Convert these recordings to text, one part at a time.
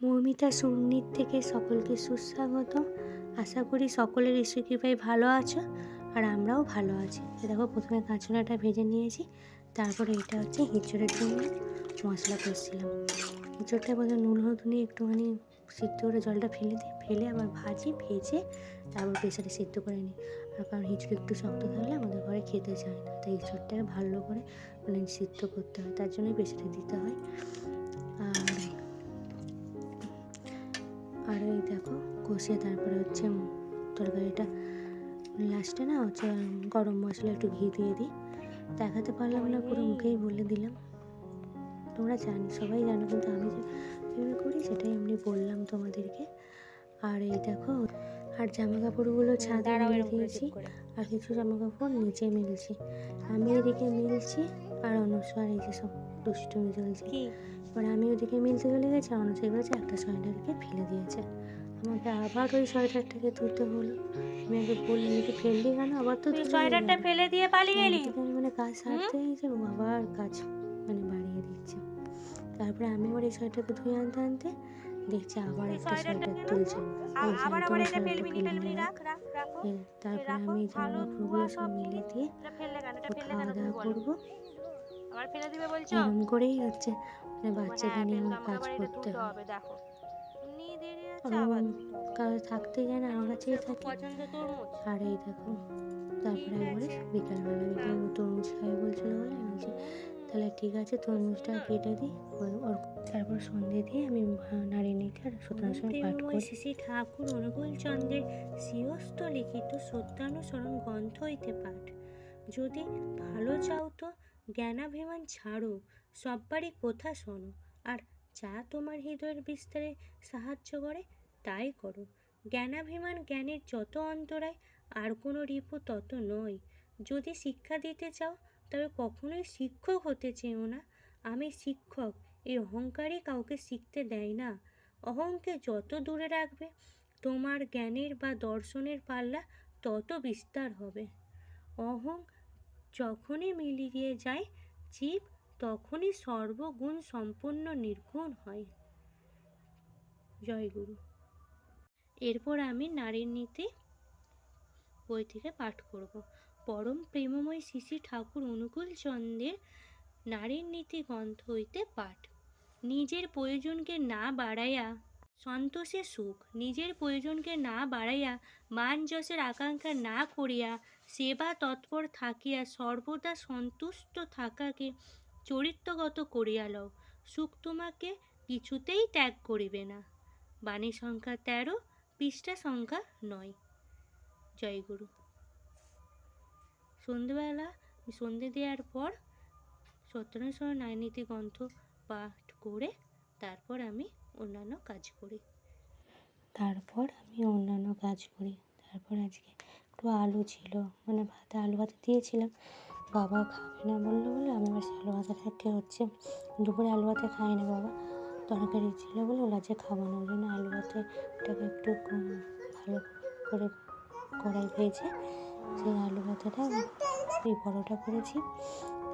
মৌমিতা সুন্নির থেকে সকলকে সুস্বাগত। আশা করি সকলের ঈশ্বর কৃপায় ভালো আছো আর আমরাও ভালো আছি। দেখো, প্রথমে কাঁচুনাটা ভেজে নিয়েছি, তারপরে এটা হচ্ছে হিঁচড়ের জন্য মশলা করছিলাম। হিঁচড়টা প্রথমে নুন, হলুদ নিয়ে একটুখানি সিদ্ধ করে জলটা ফেলে দিই ফেলে আবার ভাজি, ভেজে তারপর প্রেসারে সিদ্ধ করে নিই। আর কারণ হিঁচড়ে একটু শক্ত থাকলে আমাদের ঘরে খেতে চায় না, তাই হিঁচড়টাকে ভালো করে মানে সিদ্ধ করতে হয়, তার জন্যই প্রেসারে দিতে হয়। আর আর এই দেখো কষিয়ে তারপরে হচ্ছে তরকারিটা। লাস্টে না হচ্ছে গরম মশলা একটু ঘি দিয়ে দিই। দেখাতে পারলাম না পুরো মুখেই বলে দিলাম। তোমরা জানি সবাই জানো কিন্তু আমি যে যেভাবে করি সেটাই এমনি বললাম তোমাদেরকে। আর এই দেখো আর জামা কাপড়গুলো ছাদে মেলে দিয়েছি আর কিছু জামা কাপড় নিচে মিলছি। আমি এদিকে মিলছি আর অনুসার এই যে সব দুষ্টুমি চলছে। এবার আমি ওদিকে মিলতে চলে গেছি অনুসার বলেছে একটা সোয়েটারকে ফেলে দিয়েছে। আমাকে আবার ওই সোয়েটারটাকে তুলতে হলো। আমি আগে বললাম কি ফেললি কেন? আবার তো সোয়েটারটা ফেলে দিয়ে পালিয়ে গেলি আমি মানে কাজ সারতে ও আবার কাজ মানে বাড়িয়ে দিচ্ছে। তারপরে আমি আবার এই সোয়েটারকে ধুয়ে আনতে আনতে দেখছি আবার একটা সোয়েটার তুলছে। আবার "তোমার আবার এটা ফেলবি না ফেলবি ফেলবি রাখ রাখ। রাখো তারপরে আমি জামা কাপড়গুলো সব মিলে দিয়ে খাওয়া দাওয়া করব। আবার ফেলে দিবে বলছো? এরকম করেই হচ্ছে। মানে বাচ্চাকে হ্যাঁ নিয়ে আমার কাজ করতে হবে। কাজ থাকতে যায় না আমার কাছেই থাকে। আর এই দেখো তারপরে একবারে বিকালবেলা বিকাল তরমুজ খাই বলছিল বলে আমি বলছি তাহলে ঠিক আছে তরমুজটা কেটে দিই ওর- তারপর সন্ধে দিয়ে আমি নারী নীতি আর সত্যানুসরণ পাঠ করি। শ্রী ঠাকুর অনুকূল চন্দ্রের শ্রীহস্ত লিখিত সত্যানুসরণ গ্রন্থ হইতে পাঠ। যদি ভালো চাও তো জ্ঞানাভিমান ছাড়ো, সববারই কথা শোনো। আর যা তোমার হৃদয়ের বিস্তারে সাহায্য করে, তাই করো। জ্ঞানাভিমান জ্ঞানের যত অন্তরায়, আর কোনো রিপু তত নয় যদি শিক্ষা দিতে চাও, তবে কখনোই শিক্ষক হতে চেও না। আমি শিক্ষক এই অহংকারই কাউকে শিখতে দেয় না। অহংকে যত দূরে রাখবে, তোমার জ্ঞানের বা দর্শনের পাল্লা তত বিস্তার হবে। অহং যখনই মিলিয়ে যায় জীব, তখনই সর্বগুণ সম্পন্ন নির্গুণ হয়। জয় গুরু। এরপর আমি নারীর নীতি বই থেকে পাঠ করব। পরম প্রেমময় শ্রী ঠাকুর অনুকূল চন্দ্রের নারীর নীতি গ্রন্থ হইতে পাঠ। নিজের প্রয়োজনকে না বাড়াইয়া সন্তোষে সুখ। নিজের প্রয়োজনকে না বাড়াইয়া, মান যশের আকাঙ্ক্ষা না করিয়া, সেবা তৎপর থাকিয়া, সর্বদা সন্তুষ্ট থাকাকে চরিত্রগত করিয়া লও। সুখ তোমাকে কিছুতেই ত্যাগ করিবে না। বাণী সংখ্যা তেরো, পৃষ্ঠা সংখ্যা নয়। জয়গুরু সন্ধেবেলা, সন্ধে দেওয়ার পর সত্যনারায়ণ নারীনীতি গ্রন্থ পাঠ করে তারপর আমি অন্যান্য কাজ করি। তারপর আমি অন্যান্য কাজ করি। তারপর আজকে একটু আলু ছিল মানে ভাতে আলু ভাতে দিয়েছিলাম। বাবা খাবে না বলল বলে আমি সেই আলু ভাতাটাকে হচ্ছে, দুপুরে আলু ভাতে খাই না বাবা। তরকারি ছিল বলে ওরা যে খাব না। ওই জন্য আলু ভাতেটাকে একটু ভালো করে কড়াই ভেজে সেই আলু ভাতাটা এই পরোটা করেছি।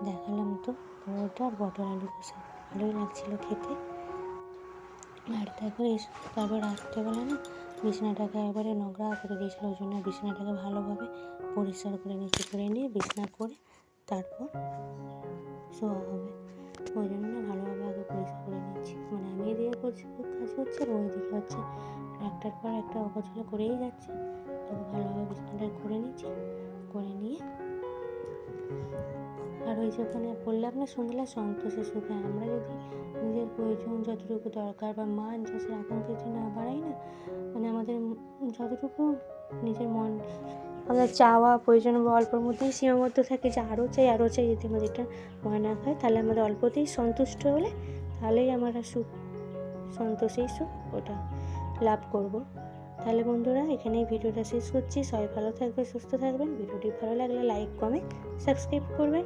দেখালাম তো পরোটা আর পটল আলু কষা ভালোই লাগছিল খেতে। আর এই তারপর রাত্রেবেলা না বিছানাটাকে একবারে নোংরা করে দিয়েছিলো, ওই জন্য বিছানাটাকে ভালোভাবে পরিষ্কার করে নিচে করে নিয়ে বিছানা করে তারপর শোয়া হবে। ওই জন্য না ভালোভাবে আগে পরিষ্কার করে নিচ্ছি। মানে আমি এদিকে করছি কাজ হচ্ছে আর ওইদিকে হচ্ছে। একটার পর একটা অগোছালো করেই যাচ্ছে। তবে ভালোভাবে বিছানাটা করে নিচ্ছি, করে নিয়ে ওই যেখানে বললাম না সন্ধ্যেলা সন্তোষে সুখে। আমরা যদি নিজের প্রয়োজন, যতটুকু দরকার বা মান যশের আকাঙ্ক্ষা যদি না বাড়াই না মানে আমাদের যতটুকু নিজের মন আমাদের চাওয়া, প্রয়োজন বা অল্পর মধ্যেই সীমাবদ্ধ থাকে, যে আরও চাই আরও চাই যদি আমাদের এটা মনে না হয়, তাহলে আমাদের অল্পতেই সন্তুষ্ট হলে তাহলেই আমরা সুখ, সন্তোষেই সুখ ওটা লাভ করব। তাহলে বন্ধুরা, এখানেই ভিডিওটা শেষ করছি। সবাই ভালো থাকবে সুস্থ থাকবেন। ভিডিওটি ভালো লাগলে লাইক, কমেন্ট, সাবস্ক্রাইব করবেন।